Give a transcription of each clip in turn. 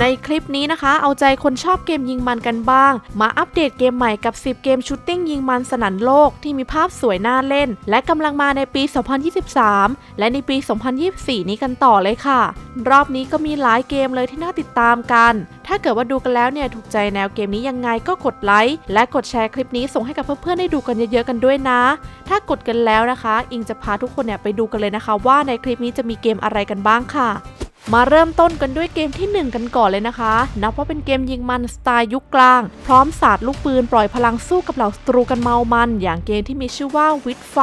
ในคลิปนี้นะคะ เอาใจคนชอบเกมยิงมันกันบ้าง มาอัปเดตเกมใหม่กับ 10 เกมชูตติ้งยิงมันสนั่นโลกที่มีภาพสวยน่าเล่น และกำลังมาในปี 2023 และในปี 2024 นี้กันต่อเลยค่ะ รอบนี้ก็มีหลายเกมเลยที่น่าติดตามกัน ถ้าเกิดว่าดูกันแล้วเนี่ยถูกใจแนวเกมนี้ยังไงก็กดไลค์และกดแชร์คลิปนี้ส่งให้กับเพื่อนๆได้ดูกันเยอะๆกันด้วยนะ ถ้ากดกันแล้วนะคะ อิงจะพาทุกคนเนี่ยไปดูกันเลยนะคะ ว่าในคลิปนี้จะมีเกมอะไรกันบ้างค่ะ มาเริ่มต้นกันด้วยเกมที่ 1 กันก่อนเลยนะคะ นับว่าเป็นเกมยิงมันสไตล์ยุคกลาง พร้อมศาสตร์ลูกปืนปล่อยพลังสู้กับเหล่าศัตรูกันเมามัน อย่างเกมที่มีชื่อว่าวิดไฟ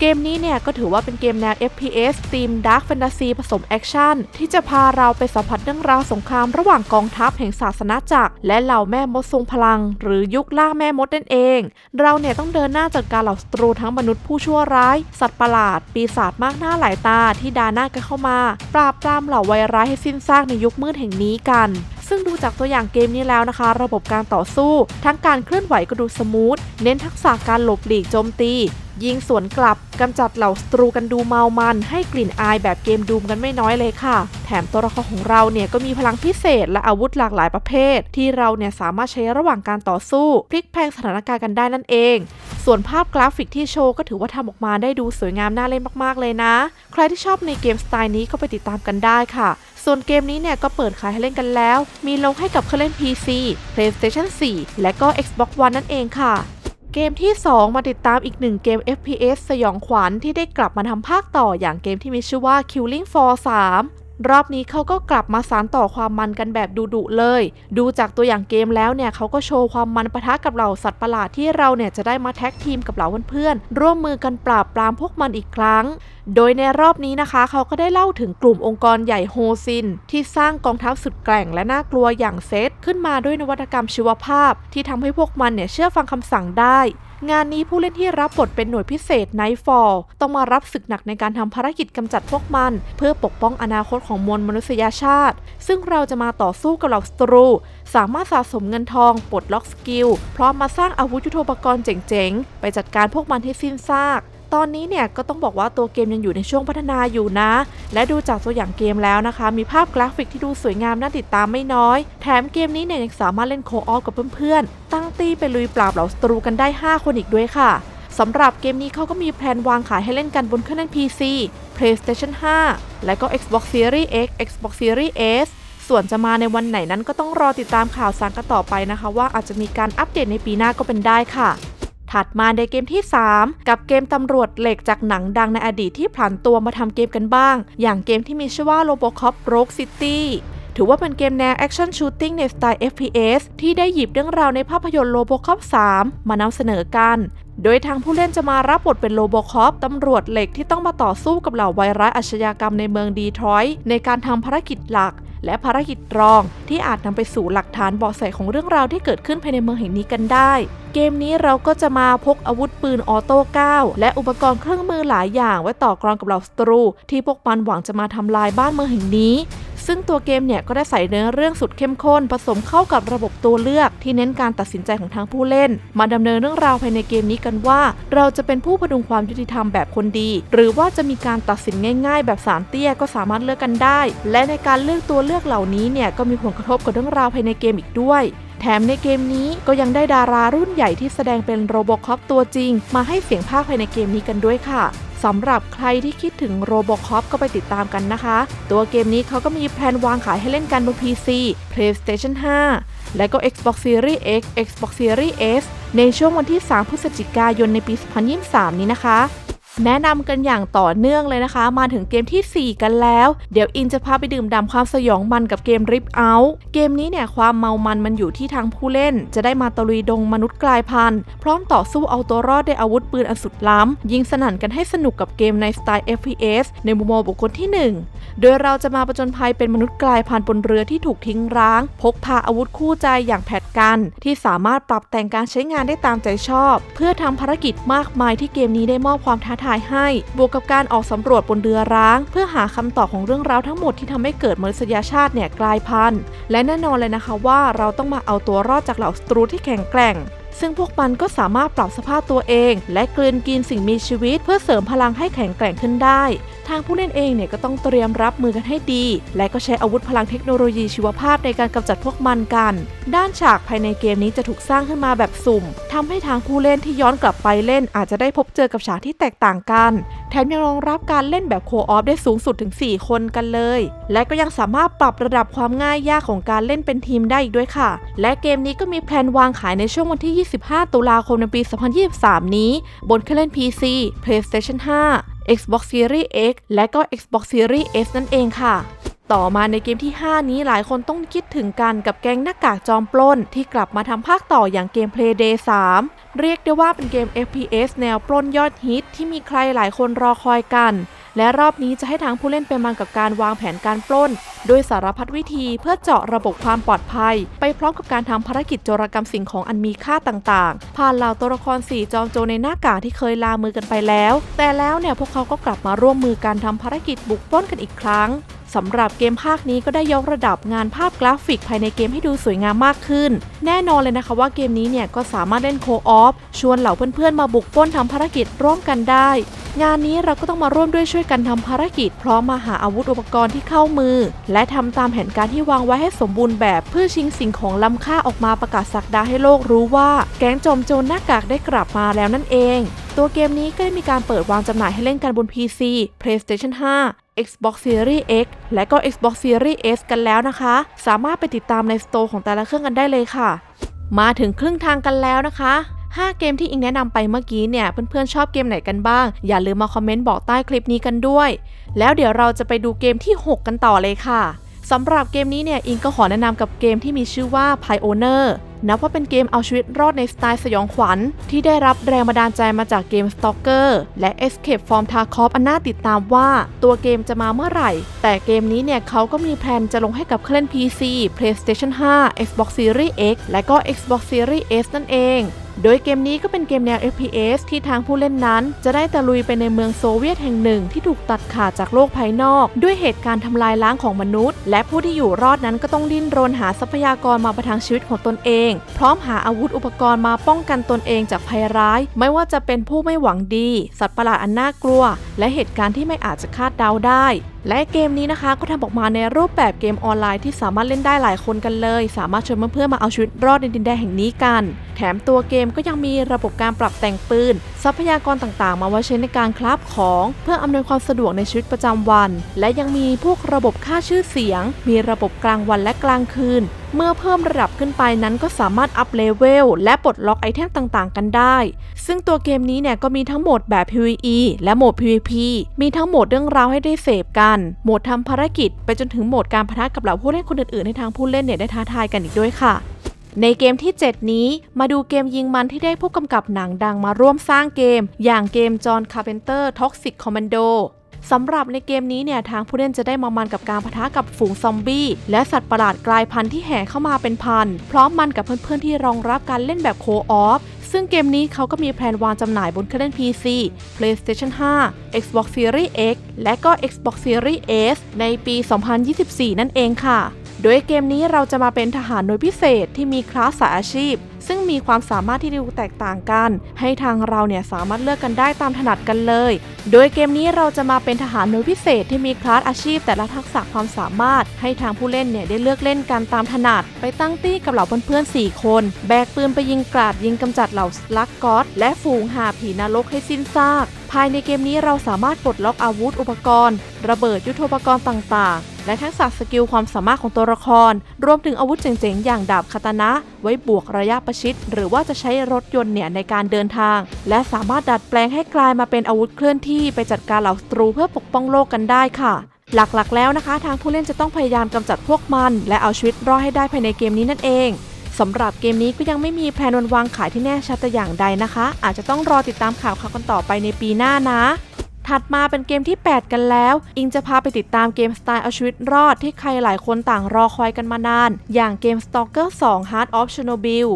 เกมนี้เนี่ยก็ถือว่าเป็นเกมแนว FPS ธีม Dark Fantasy ผสมแอคชั่น ที่จะพาเราไปสัมผัสเรื่องราวสงครามระหว่างกองทัพแห่งศาสนาจักร และเหล่าแม่มดทรงพลัง หรือยุคล่าแม่มดนั่นเอง เราเนี่ยต้องเดินหน้าจัดการเหล่าศัตรูทั้งมนุษย์ผู้ชั่วร้าย สัตว์ประหลาด ปีศาจมากหน้าหลายตาที่ดาหน้ากันเข้ามา ปราบปรามเหล่าไวร้ายให้สิ้นซากในยุคมืดแห่งนี้กัน ซึ่งดูจากตัวอย่างเกมนี้แล้วนะคะ ระบบการต่อสู้ ทั้งการเคลื่อนไหวก็ดูสมูท เน้นทักษะการหลบหลีกโจมตี ยิงสวนกลับกำจัดเหล่าศัตรูกันดูเมามัน ให้กลิ่นอายแบบเกมดูมกันไม่น้อยเลยค่ะ แถมตัวละครของเราเนี่ยก็มีพลังพิเศษและอาวุธหลากหลายประเภท ที่เราเนี่ยสามารถใช้ระหว่างการต่อสู้ พลิกแพลงสถานการณ์กันได้นั่นเอง ส่วนภาพกราฟิกที่โชว์ก็ถือว่าทำออกมาได้ดูสวยงามน่าเล่นมากๆเลยนะ ใครที่ชอบในเกมสไตล์นี้ก็ไปติดตามกันได้ค่ะส่วนเกมนี้เนี่ยก็เปิดขายให้เล่นกันแล้ว มีลงให้กับเครื่องเล่น PC PlayStation 4 และก็ Xbox One นั่นเองค่ะ เกมที่ 2 มาติดตามอีกหนึ่งเกม FPS สยองขวัญที่ได้กลับมาทำภาคต่ออย่างเกมที่มีชื่อว่า Killing Floor 3 รอบนี้เขาก็กลับมาสานต่อความมันกันแบบดุๆเลย ดูจากตัวอย่างเกมแล้วเนี่ยเขาก็โชว์ความมันปะทะกับเหล่าสัตว์ประหลาดที่เราเนี่ยจะได้มาแท็กทีมกับเหล่าเพื่อนๆร่วมมือกันปราบปรามพวกมันอีกครั้ง โดยในรอบนี้นะคะ เขาก็ได้เล่าถึงกลุ่มองค์กรใหญ่โฮซิน ที่สร้างกองทัพสุดแกร่งและน่ากลัวอย่างเซตขึ้นมาด้วยนวัตกรรมชีวภาพ ที่ทำให้พวกมันเนี่ยเชื่อฟังคำสั่งได้ งานนี้ผู้เล่นที่รับบทเป็นหน่วยพิเศษไนท์ฟอลต้องมารับศึกหนักในการทำภารกิจกำจัดพวกมัน เพื่อปกป้องอนาคตของมวลมนุษยชาติ ซึ่งเราจะมาต่อสู้กับเหล่าศัตรู สามารถสะสมเงินทอง ปลดล็อกสกิล พร้อมมาสร้างอาวุธยุทโธปกรณ์เจ๋งๆ ไปจัดการพวกมันให้สิ้นซาก ตอนนี้เนี่ยก็ต้องบอกว่าตัวเกมยังอยู่ในช่วงพัฒนาอยู่นะ และดูจากตัวอย่างเกมแล้วนะคะ มีภาพกราฟิกที่ดูสวยงามน่าติดตามไม่น้อย แถมเกมนี้เนี่ยยังสามารถเล่นโคออฟกับเพื่อนๆ ตั้งตี้ไปลุยปราบเหล่าศัตรูกันได้ 5 คนอีกด้วยค่ะสำหรับเกมนี้เขาก็มีแพลนวางขายให้เล่นกันบนเครื่องเล่น PC PlayStation 5 และก็ Xbox Series X Xbox Series S ส่วนจะมาในวันไหนนั้นก็ต้องรอติดตามข่าวสารกันต่อไปนะคะ ว่าอาจจะมีการอัปเดตในปีหน้าก็เป็นได้ค่ะ ถัดมาในเกมที่ 3 กับเกมตำรวจเหล็กจากหนังดังในอดีตที่ผ่านตัวมาทำเกมกันบ้าง อย่างเกมที่มีชื่อว่า Robocop Rogue City ถือว่าเป็นเกมแนวแอคชั่นชูตติ้งในสไตล์ FPS ที่ได้หยิบเรื่องราวในภาพยนตร์ Robocop 3 มานำเสนอกัน โดยทางผู้เล่นจะมารับบทเป็นโลโบคอปตำรวจเหล็กที่ต้องมาต่อสู้กับเหล่าไวรัสอาชญากรรมในเมืองดีทรอยต์ในการทำภารกิจหลัก และภารกิจรองที่อาจนำไปสู่หลักฐานเบาะแสของเรื่องราวที่เกิดขึ้นภายในเมืองแห่งนี้กันได้ เกมนี้เราก็จะมาพกอาวุธปืนออโต้9และอุปกรณ์เครื่องมือหลายอย่างไว้ต่อกรองกับเหล่าศัตรู ที่พวกมันหวังจะมาทำลายบ้านเมืองแห่งนี้ ซึ่งตัวเกมเนี่ยก็ได้ใส่เนื้อเรื่องสุดเข้มข้น ผสมเข้ากับระบบตัวเลือกที่เน้นการตัดสินใจของทางผู้เล่น มาดำเนินเรื่องราวภายในเกมนี้กันว่า เราจะเป็นผู้พดุงความยุติธรรมแบบคนดี หรือว่าจะมีการตัดสินง่าย ๆ แบบสารเตี้ยก็สามารถเลือกกันได้ และในการเลือกตัวเลือกเหล่านี้เนี่ยก็มีผลกระทบกับเรื่องราวภายในเกมอีกด้วยแถมในเกมนี้ก็ยังได้ดารารุ่นใหญ่ที่แสดงเป็นโรบอคอปตัวจริง มาให้เสียงภาคภายในเกมนี้กันด้วยค่ะ สำหรับใครที่คิดถึง Robocop ก็ไปติดตามกันนะคะ ตัวเกมนี้เขาก็มีแพลนวางขายให้เล่นกันบน PC PlayStation 5 และก็ Xbox Series X Xbox Series S ในช่วงวันที่ 3 พฤศจิกายนในปี 2023 นี้นะคะ แนะนำกันอย่างต่อเนื่องเลยนะคะ มาถึงเกมที่ 4 กันแล้ว เดี๋ยวอินจะพาไปดื่มด่ำความสยองมันกับเกม Rip Out เกมนี้เนี่ยความเมามันมันอยู่ที่ทางผู้เล่น จะได้มาตะลุยดงมนุษย์กลายพันธุ์ พร้อมต่อสู้เอาตัวรอดด้วยอาวุธปืนอันสุดล้ำ ยิงสนั่นกันให้สนุกกับเกมในสไตล์ FPS ในมุมมองบุคคลที่ 1 โดยเราจะมาประจนภัยเป็นมนุษย์กลายพันธุ์บนเรือที่ถูกทิ้งร้าง พกพาอาวุธคู่ใจอย่างแผดกัน ที่สามารถปรับแต่งการใช้งานได้ตามใจชอบ เพื่อทำภารกิจมากมายที่เกมนี้ได้มอบความท้าทายให้ บวกกับการออกสำรวจบนเรือร้าง เพื่อหาคำตอบของเรื่องราวทั้งหมดที่ทำให้เกิดมนุษยชาติเนี่ยกลายพันธุ์ และแน่นอนเลยนะคะว่าเราต้องมาเอาตัวรอดจากเหล่าศัตรูที่แข็งแกร่ง ซึ่งพวกมันก็สามารถปรับสภาพตัวเอง และกลืนกินสิ่งมีชีวิต เพื่อเสริมพลังให้แข็งแกร่งขึ้นได้ ทางผู้เล่นเองเนี่ยก็ต้องเตรียมรับมือกันให้ดี และก็ใช้อาวุธพลังเทคโนโลยีชีวภาพในการกำจัดพวกมันกัน ด้านฉากภายในเกมนี้จะถูกสร้างขึ้นมาแบบสุ่มทำให้ทางผู้เล่นที่ย้อนกลับไปเล่นอาจจะได้พบเจอกับฉากที่แตกต่างกัน แถมยังรองรับการเล่นแบบโคออฟได้สูงสุดถึง 4 คนกันเลย และก็ยังสามารถปรับระดับความง่ายยากของการเล่นเป็นทีมได้อีกด้วยค่ะ และเกมนี้ก็มีแพลนวางขายในช่วงวันที่ 25 ตุลาคมในปี 2023 นี้ บนเครื่องเล่น PC PlayStation 5 Xbox Series X และก็ Xbox Series S นั่นเองค่ะ ต่อมาในเกมที่ 5 นี้หลายคนต้องคิดถึงกันกับแก๊งหน้ากากจอมปล้น ที่กลับมาทำภาคต่ออย่างเกม Playday 3 เรียกได้ว่าเป็นเกม FPS แนวปล้นยอดฮิตที่มีใครหลายคนรอคอยกัน และรอบนี้จะให้ทางผู้เล่นไปมันกับการวางแผนการปล้น โดยสารพัดวิธีเพื่อเจาะระบบความปลอดภัย ไปพร้อมกับการทำภารกิจโจรกรรมสิ่งของอันมีค่าต่างๆ ผ่านเหล่าตัวละครสี่จอมโจรในหน้ากากที่เคยลามือกันไปแล้ว แต่แล้วเนี่ยพวกเขาก็กลับมาร่วมมือการทำภารกิจบุกปล้นกันอีกครั้ง สำหรับเกมภาคนี้ก็ได้ยกระดับงานภาพกราฟิกภายในเกมให้ดูสวยงามมากขึ้น แน่นอนเลยนะคะว่าเกมนี้เนี่ยก็สามารถเล่นโคออฟชวนเหล่าเพื่อนๆมาบุกป้นทำภารกิจร่วมกันได้ งานนี้เราก็ต้องมาร่วมด้วยช่วยกันทำภารกิจ พร้อมมาหาอาวุธอุปกรณ์ที่เข้ามือ และทำตามแผนการที่วางไว้ให้สมบูรณ์แบบเพื่อชิงสิ่งของล้ำค่าออกมาประกาศสักดาให้โลกรู้ว่า แก๊งจอมโจรหน้ากากได้กลับมาแล้วนั่นเอง ตัวเกมนี้ก็ได้มีการเปิดวางจำหน่ายให้เล่นกันบน PC PlayStation 5 Xbox Series X และก็ Xbox Series S กันแล้วนะคะ สามารถไปติดตามในสโตร์ของแต่ละเครื่องกันได้เลยค่ะ มาถึงครึ่งทางกันแล้วนะคะ 5 เกมที่อิงแนะนำไปเมื่อกี้เนี่ย เพื่อนๆชอบเกมไหนกันบ้าง อย่าลืมมาคอมเมนต์บอกใต้คลิปนี้กันด้วย แล้วเดี๋ยวเราจะไปดูเกมที่ 6 กันต่อเลยค่ะสำหรับเกมนี้เนี่ยอิงก็ขอแนะนำกับเกมที่มีชื่อว่า Pioneer นับว่าเป็นเกมเอาชีวิตรอดในสไตล์สยองขวัญ ที่ได้รับแรงบันดาลใจมาจากเกม Stalker และ Escape from Tarkov อันน่าติดตามว่า ตัวเกมจะมาเมื่อไหร่ แต่เกมนี้เนี่ยเขาก็มีแพลนจะลงให้กับเครื่องเล่น PC PlayStation 5 Xbox Series X และก็ Xbox Series S นั่นเอง โดยเกมนี้ก็เป็นเกมแนว FPS ที่ทางผู้เล่นนั้น จะได้ตะลุยไปในเมืองโซเวียตแห่งหนึ่งที่ถูกตัดขาดจากโลกภายนอก ด้วยเหตุการณ์ทำลายล้างของมนุษย์ และผู้ที่อยู่รอดนั้นก็ต้องดิ้นรนหาทรัพยากรมาประทังชีวิตของตนเอง พร้อมหาอาวุธอุปกรณ์มาป้องกันตนเองจากภัยร้าย ไม่ว่าจะเป็นผู้ไม่หวังดี สัตว์ประหลาดอันน่ากลัว และเหตุการณ์ที่ไม่อาจจะคาดเดาได้ และเกมนี้นะคะก็ทำออกมาในรูปแบบเกมออนไลน์ที่สามารถเล่นได้หลายคนกันเลย สามารถชวนเพื่อนๆมาเอาชีวิตรอดในดินแดนแห่งนี้กัน แถมตัวเกมก็ยังมีระบบการปรับแต่งปืน ทรัพยากรต่างๆ มาไว้ใช้ในการคราฟของ เพื่ออำนวยความสะดวกในชีวิตประจำวัน และยังมีพวกระบบค่าชื่อเสียง มีระบบกลางวันและกลางคืน เมื่อเพิ่มระดับขึ้นไปนั้นก็สามารถอัพเลเวลและปลดล็อกไอเทมต่างๆ กันได้ ซึ่งตัวเกมนี้เนี่ยก็มีทั้งโหมดแบบ PVE และโหมด PVP มีทั้งโหมดเรื่องราวให้ได้เสพกัน โหมดทำภารกิจ ไปจนถึงโหมดการพะทะกับเหล่าผู้เล่นคนอื่นๆให้ทางผู้เล่นเนี่ยได้ท้าทายกันอีกด้วยค่ะในเกมที่ 7 นี้มาดูเกมยิงมันที่ได้ผู้กำกับหนังดังมาร่วมสร้างเกม อย่างเกมจอห์นคาร์เพนเตอร์ท็อกซิกคอมมานโด สำหรับในเกมนี้เนี่ยทางผู้เล่นจะได้มามันกับการปะทะกับฝูงซอมบี้และสัตว์ประหลาดกลายพันธุ์ที่แห่เข้ามาเป็นพันพร้อมมันกับเพื่อนๆที่รองรับการเล่นแบบโคออฟซึ่งเกมนี้เขาก็มีแพลนวางจำหน่ายบนเครื่องเล่น PC PlayStation 5 Xbox Series X และก็ Xbox Series S ในปี 2024 นั่นเองค่ะ โดยเกมนี้เราจะมาเป็นทหารหน่วยพิเศษที่มีคลาสสายอาชีพ ซึ่งมีความสามารถที่ดูแตกต่างกัน ให้ทางเราเนี่ยสามารถเลือกกันได้ตามถนัดกันเลย โดยเกมนี้เราจะมาเป็นทหารหน่วยพิเศษที่มีคลาสอาชีพ แต่ละทักษะความสามารถ ให้ทางผู้เล่นเนี่ยได้เลือกเล่นกันตามถนัด ไปตั้งตี้กับเหล่าเพื่อนๆ4 คน แบกปืนไปยิงกราดยิงกำจัดเหล่าสลักก๊อตและฝูงหาผีนรกให้สิ้นซาก ภายในเกมนี้เราสามารถปลดล็อกอาวุธอุปกรณ์ ระเบิดยุทโธปกรณ์ต่างๆ และทักษะสกิลความสามารถของตัวละคร รวมถึงอาวุธเจ๋งๆ อย่างดาบคาตานะ ไว้บวกระยะประชิด หรือว่าจะใช้รถยนต์เนี่ยในการเดินทาง และสามารถดัดแปลงให้กลายมาเป็นอาวุธเคลื่อนที่ไปจัดการเหล่าศัตรูเพื่อปกป้องโลกกันได้ค่ะหลักๆ แล้วนะคะ ทางผู้เล่นจะต้องพยายามกำจัดพวกมัน และเอาชีวิตรอดให้ได้ภายในเกมนี้นั่นเอง สำหรับเกมนี้ก็ยังไม่มีแพลนวันวางขายที่แน่ชัดแต่อย่างใดนะคะ อาจจะต้องรอติดตามข่าวข่าวกันต่อไปในปีหน้านะ ถัดมาเป็นเกมที่ 8 กันแล้ว อิงจะพาไปติดตามเกมสไตล์เอาชีวิตรอดที่ใครหลายคนต่างรอคอยกันมานาน อย่างเกม Stalker 2 Heart of Chernobyl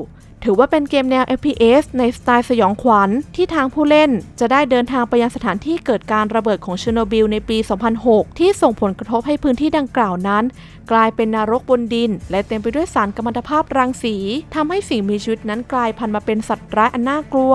ถือว่าเป็นเกมแนว FPS ในสไตล์สยองขวัญที่ทางผู้เล่นจะได้เดินทางไปยังสถานที่เกิดการระเบิดของเชโนบิลในปี 2006 ที่ส่งผลกระทบให้พื้นที่ดังกล่าวนั้น กลายเป็นนรกบนดิน และเต็มไปด้วยสารกัมมันตภาพรังสีทำให้สิ่งมีชีวิตนั้นกลายพันธุ์มาเป็นสัตว์ร้ายอันน่ากลัว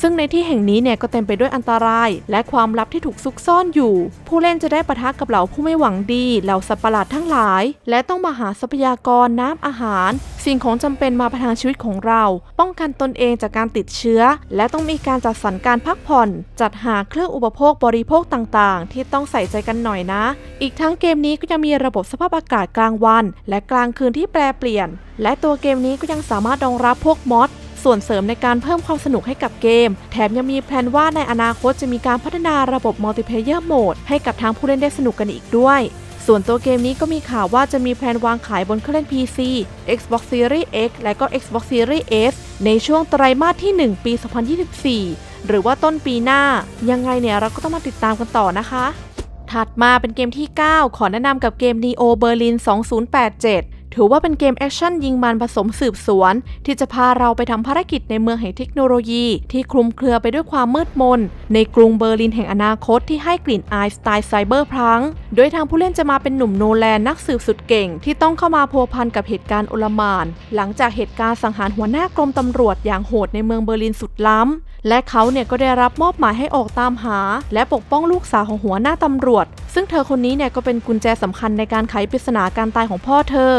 ซึ่งในที่แห่งนี้เนี่ยก็เต็มไปด้วยอันตราย และความลับที่ถูกซุกซ่อนอยู่ ผู้เล่นจะได้ปะทะกับเหล่าผู้ไม่หวังดีเหล่าสัตว์ประหลาดทั้งหลาย และต้องมาหาทรัพยากรน้ำอาหาร สิ่งของจำเป็นมาประทังชีวิตของเรา ป้องกันตนเองจากการติดเชื้อ และต้องมีการจัดสรรการพักผ่อน จัดหาเครื่องอุปโภคบริโภคต่างๆ ที่ต้องใส่ใจกันหน่อยนะ อีกทั้งเกมนี้ก็ยังมีระบบสภาพอากาศกลางวัน และกลางคืนที่แปรเปลี่ยน และตัวเกมนี้ก็ยังสามารถรองรับพวกมอด ส่วนเสริมในการเพิ่มความสนุกให้กับเกม แถมยังมีแผนว่าในอนาคตจะมีการพัฒนาระบบมัลติเพเยอร์โหมดให้กับทางผู้เล่นได้สนุกกันอีกด้วย ส่วนตัวเกมนี้ก็มีข่าวว่าจะมีแผนวางขายบนเครื่องเล่น PC Xbox Series X และก็ Xbox Series S ในช่วงไตรมาสที่ 1 ปี 2024 หรือว่าต้นปีหน้า ยังไงเนี่ยเราก็ต้องมาติดตามกันต่อนะคะถัดมาเป็นเกมที่ 9 ขอแนะนำกับเกม Neo Berlin 2087 ถือว่าเป็นเกมแอคชั่นยิงมันผสมสืบสวน ที่จะพาเราไปทำภารกิจในเมืองแห่งเทคโนโลยี ที่คลุมเครือไปด้วยความมืดมน ในกรุงเบอร์ลินแห่งอนาคตที่ให้กลิ่นอายสไตล์ไซเบอร์พลัง โดยทางผู้เล่นจะมาเป็นหนุ่มโนแลนนักสืบสุดเก่ง ที่ต้องเข้ามาพัวพันกับเหตุการณ์อลมาน หลังจากเหตุการณ์สังหารหัวหน้ากรมตำรวจอย่างโหดในเมืองเบอร์ลินสุดล้ำ และเขาเนี่ยก็ได้รับมอบหมายให้ออกตามหา และปกป้องลูกสาวของหัวหน้าตำรวจ ซึ่งเธอคนนี้เนี่ยก็เป็นกุญแจสำคัญในการไขปริศนาการตายของพ่อเธอ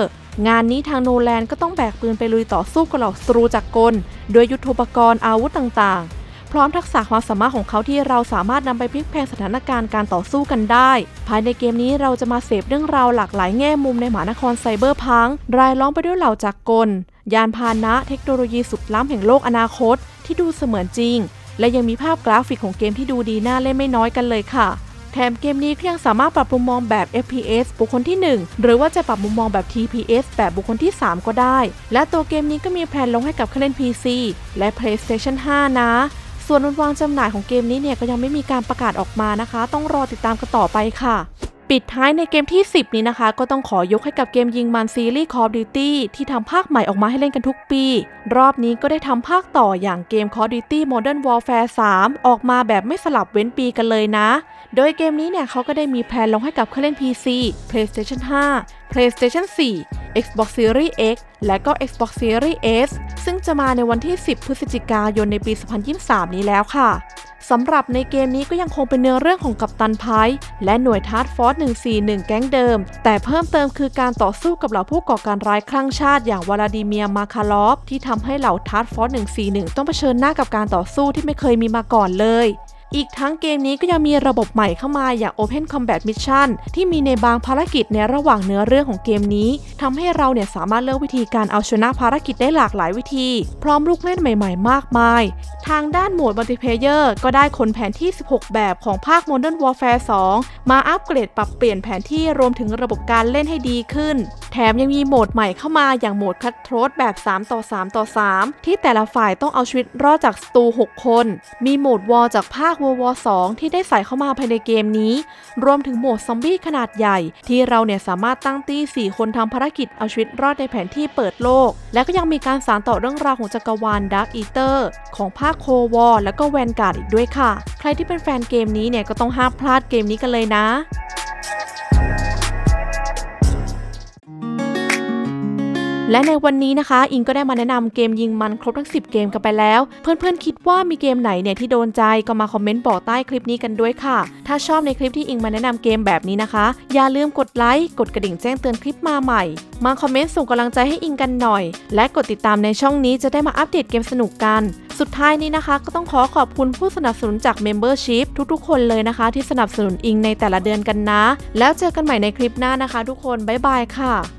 งานนี้ทางโนแลนก็ต้องแบกปืนไปลุยต่อสู้กับเหล่าศัตรูจากกลโดยยุทโธปกรณ์อาวุธต่างๆ พร้อมทักษะความสามารถของเขาที่เราสามารถนำไปพลิกแพลงสถานการณ์การต่อสู้กันได้ ภายในเกมนี้เราจะมาเสพเรื่องราวหลากหลายแง่มุมในหมานครไซเบอร์พังรายล้อมไปด้วยเหล่าจากกล ยานพาหนะ เทคโนโลยีสุดล้ำแห่งโลกอนาคต ที่ดูเสมือนจริง และยังมีภาพกราฟิกของเกมที่ดูดีน่าเล่นไม่น้อยกันเลยค่ะ แถมเกมนี้ก็ยังสามารถปรับมุมมองแบบ FPS บุคคลที่ 1 หรือว่าจะปรับมุมมองแบบ TPS แบบบุคคลที่ 3 ก็ได้ และตัวเกมนี้ก็มีแพลนลงให้กับเครื่อง PC และ PlayStation 5 นะ ส่วนวันวางจำหน่ายของเกมนี้เนี่ยก็ยังไม่มีการประกาศออกมานะคะ ต้องรอติดตามกันต่อไปค่ะ ปิดท้ายในเกมที่ 10 นี้นะคะ ก็ต้องขอยกให้กับเกมยิงมันซีรีส์ Call of Duty ที่ทำภาคใหม่ออกมาให้เล่นกันทุกปี รอบนี้ก็ได้ทำภาคต่ออย่างเกม Call of Duty Modern Warfare 3 ออกมาแบบไม่สลับเว้นปีกันเลยนะ โดยเกมนี้เนี่ยเขาก็ได้มีแพลนลงให้กับเครื่องเล่น PC PlayStation 5 PlayStation 4 Xbox Series X และก็ Xbox Series S ซึ่งจะมาในวันที่ 10 พฤศจิกายนในปี 2023 นี้แล้วค่ะ สำหรับในเกมนี้ก็ยังคงเป็นเนื้อเรื่องของกัปตันไพร์และหน่วยทาร์ฟอร์ส141 แก๊งเดิม แต่เพิ่มเติมคือการต่อสู้กับเหล่าผู้ก่อการร้ายคลั่งชาติอย่างวลาดิเมียร์มาคาลอฟที่ทำให้เหล่าทาร์ฟอร์ส141 ต้องเผชิญหน้ากับการต่อสู้ที่ไม่เคยมีมาก่อนเลย อีกทั้งเกมนี้ก็ยังมีระบบใหม่เข้ามาอย่าง Open Combat Mission ที่มีในบางภารกิจในระหว่างเนื้อเรื่องของเกมนี้ทำให้เราเนี่ยสามารถเลือกวิธีการเอาชนะภารกิจได้หลากหลายวิธี พร้อมลูกเล่นใหม่ๆ มากมาย ทางด้านโหมดมัลติเพเยอร์ก็ได้ขนแผนที่ 16 แบบของภาค Modern Warfare 2 มาอัปเกรดปรับเปลี่ยนแผนที่รวมถึงระบบการเล่นให้ดีขึ้น แถมยังมีโหมดใหม่เข้ามาอย่างโหมดคัตโทรสแบบ 3 ต่อ 3 ต่อ 3 ที่แต่ละฝ่ายต้องเอาชีวิตรอดจากสตู6 คน มีโหมดวอลจากภาค World War 2 ที่ได้ใส่เข้ามาภายในเกมนี้ รวมถึงโหมดซอมบี้ขนาดใหญ่ ที่เราเนี่ยสามารถตั้งตี้ 4 คนทำภารกิจเอาชีวิตรอดในแผนที่เปิดโลก และก็ยังมีการสานต่อเรื่องราวของจักรวาล Dark Eater ของภาคโควอและก็แวนการ์ดอีกด้วยค่ะ ใครที่เป็นแฟนเกมนี้เนี่ยก็ต้องห้ามพลาดเกมนี้กันเลยนะ และในวันนี้นะคะ อิงก็ได้มาแนะนำเกมยิงมันครบทั้ง 10 เกมกันไปแล้ว เพื่อนๆคิดว่ามีเกมไหนเนี่ยที่โดนใจก็มาคอมเมนต์บอกใต้คลิปนี้กันด้วยค่ะ ถ้าชอบในคลิปที่อิงมาแนะนำเกมแบบนี้นะคะ อย่าลืมกดไลค์กดกระดิ่งแจ้งเตือนคลิปมาใหม่ มาคอมเมนต์ส่งกำลังใจให้อิงกันหน่อย และกดติดตามในช่องนี้จะได้มาอัปเดตเกมสนุกกัน สุดท้ายนี้นะคะ ก็ต้องขอขอบคุณผู้สนับสนุนจาก Membership ทุกๆ คนเลยนะคะ ที่สนับสนุนอิงในแต่ละเดือนกันนะ แล้วเจอกันใหม่ในคลิปหน้านะคะ ทุกคนบ๊ายบายค่ะ